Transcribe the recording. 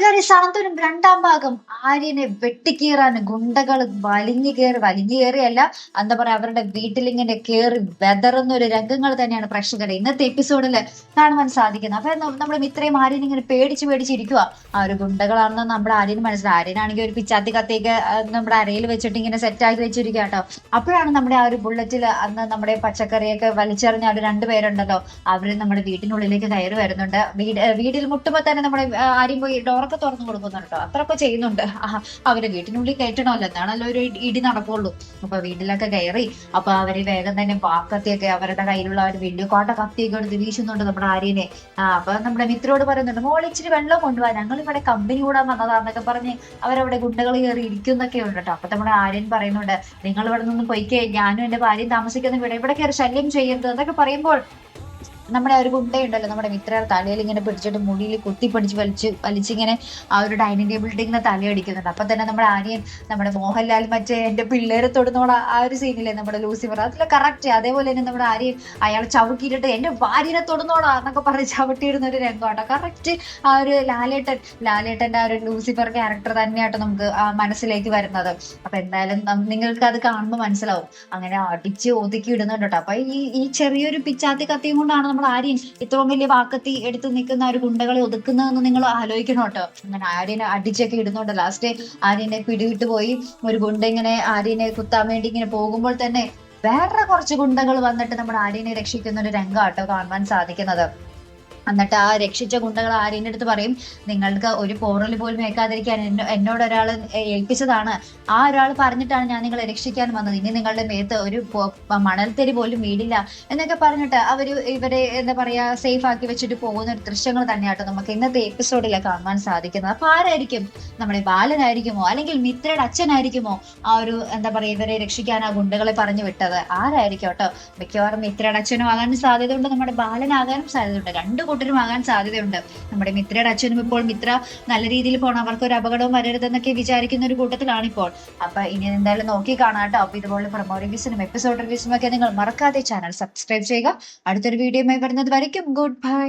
സാന്ത്വനം രണ്ടാം ഭാഗം ആര്യനെ വെട്ടിക്കീറാൻ ഗുണ്ടകൾ വലിഞ്ഞു കയറി വലിഞ്ഞു കയറിയല്ല. എന്താ പറയാ അവരുടെ വീട്ടിലിങ്ങനെ കയറി വെതറുന്ന ഒരു രംഗങ്ങൾ തന്നെയാണ് പ്രേക്ഷകരെ ഇന്നത്തെ എപ്പിസോഡിൽ കാണുവാൻ സാധിക്കുന്നത്. അപ്പൊ നമ്മൾ ഇത്രയും ആര്യൻ ഇങ്ങനെ പേടിച്ച് പേടിച്ചിരിക്കുക ആ ഒരു ഗുണ്ടകളാണെന്ന് നമ്മുടെ ആര്യന് മനസ്സിലായി. ആര്യനാണെങ്കിൽ ഒരു പിച്ചാത്തി കത്തിയൊക്കെ ആ, നമ്മുടെ അരയിൽ വെച്ചിട്ട് ഇങ്ങനെ സെറ്റ് ആക്കി വെച്ചിരിക്കുക കേട്ടോ. അപ്പോഴാണ് നമ്മുടെ ആ ഒരു ബുള്ളറ്റിൽ അന്ന് നമ്മുടെ പച്ചക്കറിയൊക്കെ വലിച്ചെറിഞ്ഞ ആ രണ്ടുപേരുണ്ടല്ലോ അവർ നമ്മുടെ വീട്ടിനുള്ളിലേക്ക് കയറി വരുന്നുണ്ട്. വീട് വീട്ടിൽ മുട്ടുമ്പോ തന്നെ നമ്മുടെ ആര്യം പോയി ഡോറൊക്കെ തുറന്നു കൊടുക്കുന്നുണ്ട്? അത്രയൊക്കെ ചെയ്യുന്നുണ്ട്. അവരെ വീട്ടിനുള്ളിൽ കയറ്റണമല്ലോ. എന്നാണല്ലോ ഒരു ഇടി- ഇടി നടക്കുള്ളൂ. അപ്പൊ വീട്ടിലൊക്കെ കയറി അപ്പൊ അവർ വേഗം തന്നെ വാക്കത്തിയൊക്കെ അവരുടെ കയ്യിലുള്ള ഒരു വലിയ കോട്ട കത്തിയൊക്കെ എടുത്ത് വീശുന്നുണ്ട് നമ്മുടെ ആര്യനെ. ആ അപ്പൊ നമ്മുടെ മിത്രോട് പറയുന്നുണ്ട് മോൾ ഇച്ചിരി വെള്ളം കൊണ്ടുപോകാൻ ഞങ്ങൾ ഇവിടെ കമ്പനി കൂടാൻ വന്നതാന്നൊക്കെ പറഞ്ഞ് അവരവിടെ ഗുണ്ടകൾ കയറി ഇരിക്കുന്നൊക്കെ ഉണ്ട് കേട്ടോ. അപ്പൊ നമ്മുടെ ആര്യൻ പറയുന്നുണ്ട് നിങ്ങൾ ഇവിടെ നിന്ന് പൊയ്ക്കേ. ഞാനും എന്റെ ഭാര്യയും താമസിക്കുന്ന ഇവിടെ ഇവിടെ കയറി ശല്യം ചെയ്യരുത് എന്നൊക്കെ പറയുമ്പോൾ നമ്മുടെ ഒരു ഗുണ്ടയുണ്ടല്ലോ നമ്മുടെ മിത്ര തലയിൽ ഇങ്ങനെ പിടിച്ചിട്ട് മുടിയിൽ കുത്തി പിടിച്ച് വലിച്ച് വലിച്ചിങ്ങനെ ആ ഒരു ഡൈനിങ് ടേബിളിൽ ഇങ്ങനെ തലയടിക്കുന്നുണ്ട് അപ്പൊ തന്നെ നമ്മുടെ ആര്യൻ നമ്മുടെ മോഹൻലാൽ മറ്റേ എന്റെ പിള്ളേരെ തൊടുന്നോള ആ ഒരു സീനില്ലേ നമ്മുടെ ലൂസിഫർ? അതിൽ കറക്റ്റ് അതേപോലെ തന്നെ നമ്മുടെ ആര്യൻ അയാൾ ചവിട്ടിയിട്ട് എന്റെ ഭാര്യനെ തൊടുന്നോളാ എന്നൊക്കെ പറഞ്ഞ് ചവിട്ടിയിടുന്ന ഒരു രംഗമാട്ടോ കറക്റ്റ് ആ ഒരു ലാലേട്ടൻ ലാലേട്ടന്റെ ആ ഒരു ലൂസിഫർ ക്യാരക്ടർ തന്നെയാട്ടോ നമുക്ക് മനസ്സിലേക്ക് വരുന്നത്. അപ്പൊ എന്തായാലും നിങ്ങൾക്ക് അത് കാണുമ്പോൾ മനസ്സിലാവും. അങ്ങനെ അടിച്ച് ഒതുക്കി ഇടുന്നുണ്ട് കേട്ടോ. അപ്പൊ ഈ ഈ ചെറിയൊരു പിച്ചാത്തി കത്തിയും കൊണ്ടാണ് നമ്മൾ ആര്യൻ ഇത്രയും വലിയ വാക്കത്തി എടുത്ത് നിൽക്കുന്ന ഒരു ഗുണ്ടകളെ ഒതുക്കുന്നതെന്ന് നിങ്ങൾ ആലോചിക്കണം കേട്ടോ. അങ്ങനെ ആര്യനെ അടിച്ചൊക്കെ ഇടുന്നുണ്ട്. ലാസ്റ്റ് ആര്യനെ പിടിവിട്ട് പോയി. ഒരു ഗുണ്ട ഇങ്ങനെ ആര്യനെ കുത്താൻ വേണ്ടി ഇങ്ങനെ പോകുമ്പോൾ തന്നെ വേറെ കുറച്ച് ഗുണ്ടകൾ വന്നിട്ട് നമ്മുടെ ആര്യനെ രക്ഷിക്കുന്ന ഒരു രംഗാട്ടോ കാണുവാൻ സാധിക്കുന്നത്. എന്നിട്ട് ആ രക്ഷിച്ച ഗുണ്ടകൾ ആര്യന്റെ അടുത്ത് പറയും നിങ്ങൾക്ക് ഒരു പോറൽ പോലും ഏൽക്കാതിരിക്കാൻ എന്നോ- എന്നോട് ഒരാൾ ഏൽപ്പിച്ചതാണ്. ആ ഒരാൾ പറഞ്ഞിട്ടാണ് ഞാൻ നിങ്ങളെ രക്ഷിക്കാൻ വന്നത്. ഇനി നിങ്ങളുടെ മേത്ത് ഒരു മണൽത്തരി പോലും വീടില്ല. എന്നൊക്കെ പറഞ്ഞിട്ട് അവർ ഇവരെ എന്താ പറയാ സേഫ് ആക്കി വെച്ചിട്ട് പോകുന്ന ഒരു ദൃശ്യങ്ങൾ തന്നെയാട്ടോ നമുക്ക് ഇന്നത്തെ എപ്പിസോഡിൽ കാണുവാൻ സാധിക്കുന്നത്. അപ്പൊ ആരായിരിക്കും നമ്മുടെ ബാലനായിരിക്കുമോ അല്ലെങ്കിൽ മിത്രയുടെ അച്ഛനായിരിക്കുമോ ആ ഒരു എന്താ പറയാ ഇവരെ രക്ഷിക്കാൻ ആ ഗുണ്ടകളെ പറഞ്ഞു വിട്ടത്? ആരായിരിക്കും കേട്ടോ? മിക്കവാറും മിത്രയുടെ അച്ഛനും ആകാനും സാധ്യതയുണ്ട് നമ്മുടെ ബാലനാകാനും സാധ്യതയുണ്ട്. രണ്ടു കൂട്ടരും ആകാൻ സാധ്യതയുണ്ട്. നമ്മുടെ മിത്രയുടെ അച്ഛനും ഇപ്പോൾ മിത്ര നല്ല രീതിയിൽ പോകണം അവർക്ക് ഒരു അപകടവും വരരുതെന്നൊക്കെ വിചാരിക്കുന്ന ഒരു കൂട്ടത്തിലാണ് ഇപ്പോൾ. അപ്പൊ ഇനി എന്തായാലും നോക്കി കാണാം കേട്ടോ. അപ്പൊ ഇതുപോലെ പ്രൊമോ റിവ്യൂസിനും എപ്പിസോഡ് റിവ്യൂസിനും ഒക്കെ നിങ്ങൾ മറക്കാതെ ചാനൽ സബ്സ്ക്രൈബ് ചെയ്യുക. അടുത്തൊരു വീഡിയോയുമായി വരുന്നത് വരയ്ക്കും. Good bye